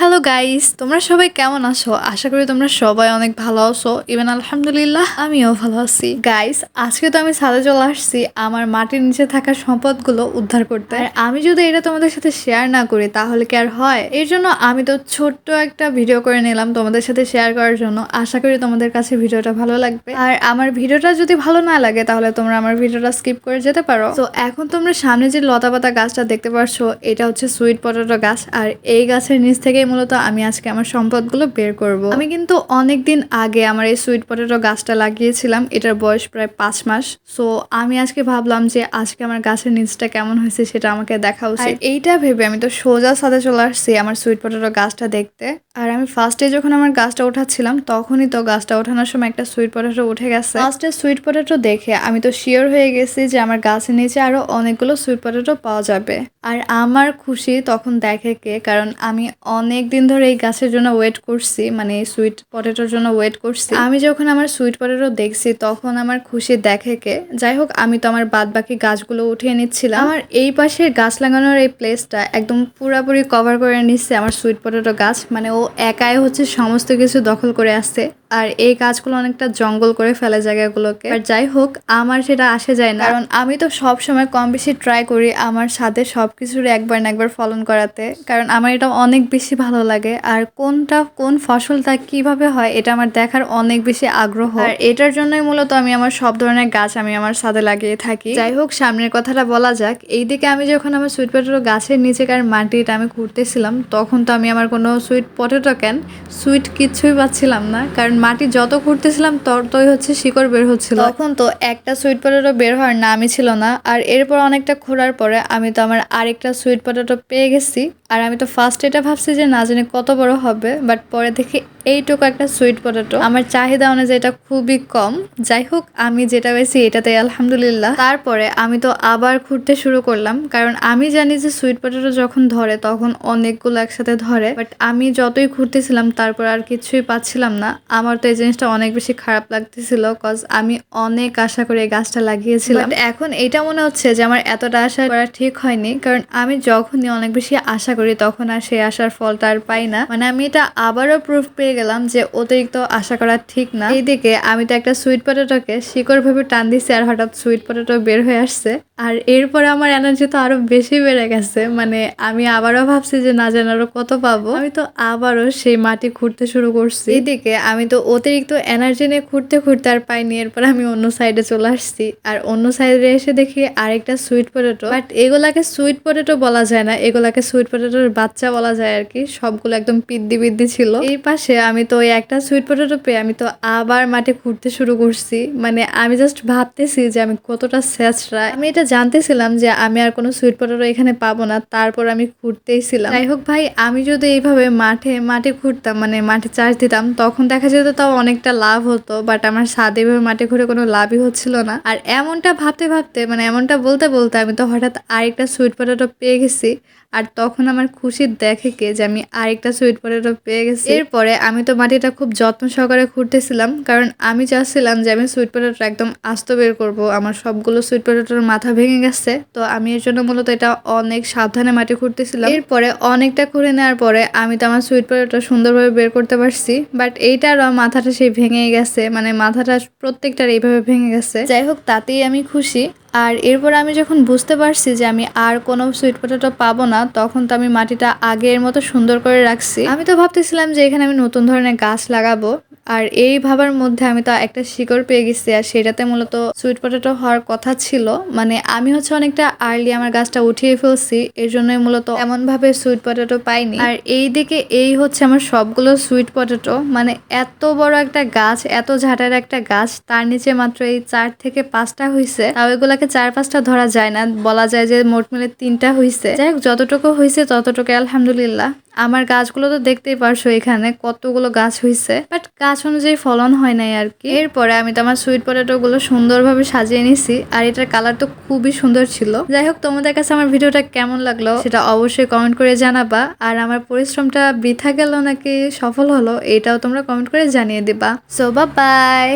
Hello guys তোমরা সবাই কেমন আছো? আশা করি তোমরা সবাই অনেক ভালো আছো। ইভেন আলহামদুলিল্লাহ, আমিও ভালো আছি। গাইস আজকে তো আমি ছাদে চলে আসছি আমার মাটির নিচে থাকা সম্পদগুলো উদ্ধার করতে। আর আমি যদি এটা তোমাদের সাথে শেয়ার না করি, তাহলে কি আর হয়? এর জন্য আমি তো ছোট্ট একটা ভিডিও করে নিলাম তোমাদের সাথে শেয়ার করার জন্য। আশা করি তোমাদের কাছে ভিডিওটা ভালো লাগবে। আর আমার ভিডিওটা যদি ভালো না লাগে, তাহলে তোমরা আমার ভিডিওটা স্কিপ করে যেতে পারো। তো এখন তোমরা সামনে যে লতা পাতা গাছটা দেখতে পারছ, এটা হচ্ছে সুইট পটেটো গাছ। আর এই গাছের নিচ থেকেই মূলত আমি আজকে আমার সম্পদগুলো বের করব। আমি কিন্তু অনেক দিন আগে আমার এই সুইট পটেটো গাছটা লাগিয়েছিলাম। এটার বয়স প্রায় পাঁচ মাস। সো আমি আজকে ভাবলাম যে আজকে আমার গাছের নিচটা কেমন হয়েছে সেটা আমাকে দেখা উচিত। এইটা ভেবে আমি তো সোজা সাথে চলে আসছি আমার সুইট পটেটো গাছটা দেখতে। আর আমি ফার্স্টে যখন আমার গাছটা উঠাচ্ছিলাম তখনই তো গাছটা ওঠানোর সময় একটা সুইট পটেটো উঠে গেছে। ফার্স্টে সুইট পটেটো দেখে আমি তো শিওর হয়ে গেছি যে আমার গাছের নিচে আরও অনেকগুলো সুইট পটেটো পাওয়া যাবে। আর আমার খুশি তখন দেখে কে? কারণ আমি অনেক দিন ধরে এই গাছের জন্য ওয়েট করছি মানে সুইট পটেটোর জন্য ওয়েট করছি। আমি যখন আমার সুইট পটেটো দেখছি, তখন আমার খুশি দেখে কে। যাই হোক, আমি তো আমার বাদ বাকি গাছগুলো উঠিয়ে নিচ্ছিলাম। আমার এই পাশে গাছ লাগানোর এই প্লেসটা একদম পুরাপুরি কভার করে নিচ্ছে আমার সুইট পটেটো গাছ। মানে ও একাই হচ্ছে সমস্ত কিছু দখল করে আসছে। আর এই গাছগুলো অনেকটা জঙ্গল করে ফেলে জায়গাগুলোকে। আর যাই হোক, আমার সেটা আসে যায় না। কারণ আমি তো সব সময় কম বেশি ট্রাই করি আমার সাথে সব কিছুর একবার না একবার ফলন করাতে। কারণ আমার এটা অনেক বেশি ভালো লাগে। আর কোনটা, কোন ফসলটা কীভাবে হয়, এটা আমার দেখার অনেক বেশি আগ্রহ। আর এটার জন্যই মূলত আমি আমার সব ধরনের গাছ আমি আমার সাথে লাগিয়ে থাকি। যাই হোক, সামনের কথাটা বলা যাক। এইদিকে আমি যখন আমার সুইট পটেটো গাছের নিচেকার মাটিটা আমি ঘুরতেছিলাম, তখন তো আমি আমার কোনো সুইট পটেটো কেন সুইট কিছুই পাচ্ছিলাম না। কারণ মাটি যত ঘুরতেছিলাম ততই হচ্ছে শিকড় বের হচ্ছিল। তখন তো একটা সুইট পটেটো বের হওয়ার নামই ছিল না, আর এরপর অনেকটা ঘোরার পরে আমি তো আমার আরেকটা সুইট পটেটো পেয়ে গেছি, আর আমি তো ফার্স্ট এটা ভাবছি যে না জানি কত বড় হবে বাট পরে দেখি এইটুকু একটা সুইট পটেটো আমার চাহিদা অনুযায়ী এটা খুবই কম। যাই হোক, আমি যেটা পেয়েছি এটাতে আলহামদুলিল্লাহ। তারপরে আমি তো আবার ঘুরতে শুরু করলাম, কারণ আমি জানি যে সুইট পটেটো যখন ধরে তখন অনেকগুলো একসাথে ধরে বাট আমি যতই ঘুরতেছিলাম তারপর আর কিছুই পাচ্ছিলাম না। আমার তো এই জিনিসটা অনেক বেশি খারাপ লাগতেছিল কজ আমি অনেক আশা করে এই গাছটা লাগিয়েছিলাম। এখন এটা মনে হচ্ছে যে আমার এতটা আশা করা ঠিক হয়নি, কারণ আমি যখনই অনেক বেশি আশা করি তখন আর সেই আশার ফলটা আর পাই না। মানে আমি এটা আবারও প্রুফ পেয়ে গেলাম যে অতিরিক্ত আশা করা ঠিক না। এইদিকে আমি তো একটা সুইট পটেটোকে শিকড় ভেবে টান দিছি আর হঠাৎ সুইট পটেটো বের হয়ে আসছে। আর এরপরে আমার এনার্জি তো আরও বেশি বেড়ে গেছে। মানে আমি আবারও ভাবছি যে না আরও কত পাবো। আমি তো আবারও সেই মাটি খুঁড়তে শুরু করছি। এদিকে আমি তো অতিরিক্ত এনার্জি নিয়ে খুঁড়তে খুঁড়তে আর পাইনি। এরপর আমি অন্য সাইডে চলে আসছি। আর অন্য সাইডে এসে দেখি আরেকটা সুইট পটেটো বাট এগুলাকে সুইট পটেটো বলা যায় না। এগুলাকে সুইট পটেটোর বাচ্চা বলা যায় আর কি। সবগুলো একদম পিদ্দি বিদ্দি ছিল। এই পাশে আমি তো ওই একটা সুইট পটেটো পেয়ে আমি তো আবার মাঠে খুঁড়তে শুরু করছি। মানে আমি জাস্ট ভাবতেছি যে আমি কতটা স্যাচরা আমি এটা জানতেছিলাম যে আমি আর কোনো সুইট পটেটো এখানে পাবো না, তারপর আমি ঘুরতেই ছিলাম যাই হোক ভাই, আমি যদি এইভাবে মাঠে মাঠে ঘুরতাম মানে মাঠে চাষ দিতাম, তখন দেখা যেত তাও অনেকটা লাভ হতো বাট আমার স্বাদ এভাবে মাঠে ঘুরে কোনো লাভই হচ্ছিল না। আর এমনটা ভাবতে ভাবতে মানে এমনটা বলতে বলতে আমি তো হঠাৎ আরেকটা সুইট পটেটো পেয়ে গেছি। আর তখন আমার খুশি দেখে কে যে আমি আরেকটা সুইট পটেটো পেয়ে গেছি। এরপরে আমি তো মাটিটা খুব যত্ন সহকারে খুঁড়তেছিলাম, কারণ আমি চাচ্ছিলাম যে আমি সুইট পটেটো একদম আস্ত বের করব। আমার সবগুলো সুইট পটেটোর মাথা ভেঙে গেছে, তো আমি এর জন্য মূলত এটা অনেক সাবধানে মাটি খুঁড়তেছিলাম। এরপরে অনেকটা খুঁড়ে নেওয়ার পরে আমি তো আমার সুইট পটেটো সুন্দরভাবে বের করতে পারছি বাট এইটারও মাথাটা সেই ভেঙে গেছে মানে মাথাটা প্রত্যেকটার এইভাবে ভেঙে গেছে। যাই হোক, তাতেই আমি খুশি। আর এরপর আমি যখন বুঝতে পারছি যে আমি আর কোনো সুইট পটেটো পাবো না, তখন তো আমি মাটিটা আগের মতো সুন্দর করে রাখছি। আমি তো ভাবতেছিলাম যে এখানে আমি নতুন ধরনের গাছ লাগাবো। আর এই ভাবার মধ্যে আমি তো একটা শিকড় পেয়ে গেছি, আর সেটাতে মূলত সুইট পটেটো হওয়ার কথা ছিল। মানে আমি হচ্ছে অনেকটা আর্লি আমার গাছটা উঠিয়ে ফেলছি, এর জন্যই মূলত এমন ভাবে সুইট পটেটো পাইনি। আর এই দিকে এই হচ্ছে আমার সবগুলো সুইট পটেটো মানে এত বড় একটা গাছ, এত ঝাঁটার একটা গাছ, তার নিচে মাত্র এই চার থেকে পাঁচটা হয়েছে তাও এগুলাকে চার পাঁচটা ধরা যায় না, বলা যায় যে মোট মিলে তিনটা হয়েছে যাই হোক, যতটুকু হয়েছে ততটুকু আলহামদুলিল্লাহ। আমার গাছগুলো তো দেখতেই পারছ এখানে কতগুলো গাছ হয়েছে বাট গাছ অনুযায়ী ফলন হয় নাই আর কি। এরপরে আমি তো আমার সুইট পটেটো গুলো সুন্দরভাবে সাজিয়ে নিছি আর এটার কালার তো খুবই সুন্দর ছিল। যাই হোক, তোমাদের কাছে আমার ভিডিওটা কেমন লাগল সেটা অবশ্যই কমেন্ট করে জানাবা। আর আমার পরিশ্রমটা বৃথা গেল নাকি সফল হলো এটাও তোমরা কমেন্ট করে জানিয়ে দিবা। সো বা বাই